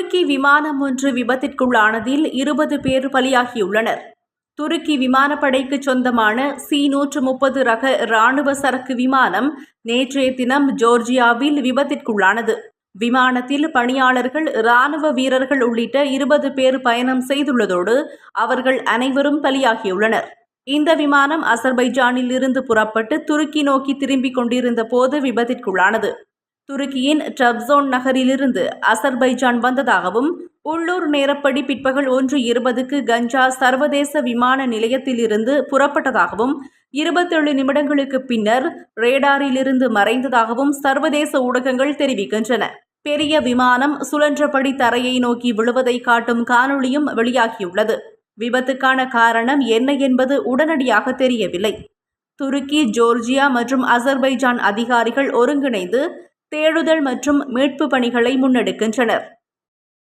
துருக்கி விமானம் ஒன்று விபத்திற்குள்ளானதில் இருபது பேர் பலியாகியுள்ளனர். துருக்கி விமானப்படைக்கு சொந்தமான சி நூற்று முப்பது ரக இராணுவ சரக்கு விமானம் நேற்றைய தினம் ஜோர்ஜியாவில் விபத்திற்குள்ளானது. விமானத்தில் பணியாளர்கள் இராணுவ வீரர்கள் உள்ளிட்ட இருபது பேர் பயணம் செய்துள்ளதோடு அவர்கள் அனைவரும் பலியாகியுள்ளனர். இந்த விமானம் அசர்பைஜானில் இருந்து புறப்பட்டு துருக்கி நோக்கி திரும்பிக் கொண்டிருந்த போது விபத்திற்குள்ளானது. துருக்கியின் ட்ரப்சோன் நகரிலிருந்து அசர்பைஜான் வந்ததாகவும் உள்ளூர் நேரப்படி பிற்பகல் ஒன்று இருபதுக்கு கஞ்சா சர்வதேச விமான நிலையத்திலிருந்து புறப்பட்டதாகவும் இருபத்தேழு நிமிடங்களுக்கு பின்னர் ரேடாரிலிருந்து மறைந்ததாகவும் சர்வதேச ஊடகங்கள் தெரிவிக்கின்றன. பெரிய விமானம் சுழன்றபடி தரையை நோக்கி விழுவதை காட்டும் காணொளியும் வெளியாகியுள்ளது. விபத்துக்கான காரணம் என்ன என்பது உடனடியாக தெரியவில்லை. துருக்கி ஜோர்ஜியா மற்றும் அசர்பைஜான் அதிகாரிகள் ஒருங்கிணைந்து தேடுதல் மற்றும் மீட்பு பணிகளை முன்னெடுக்கின்றனர்.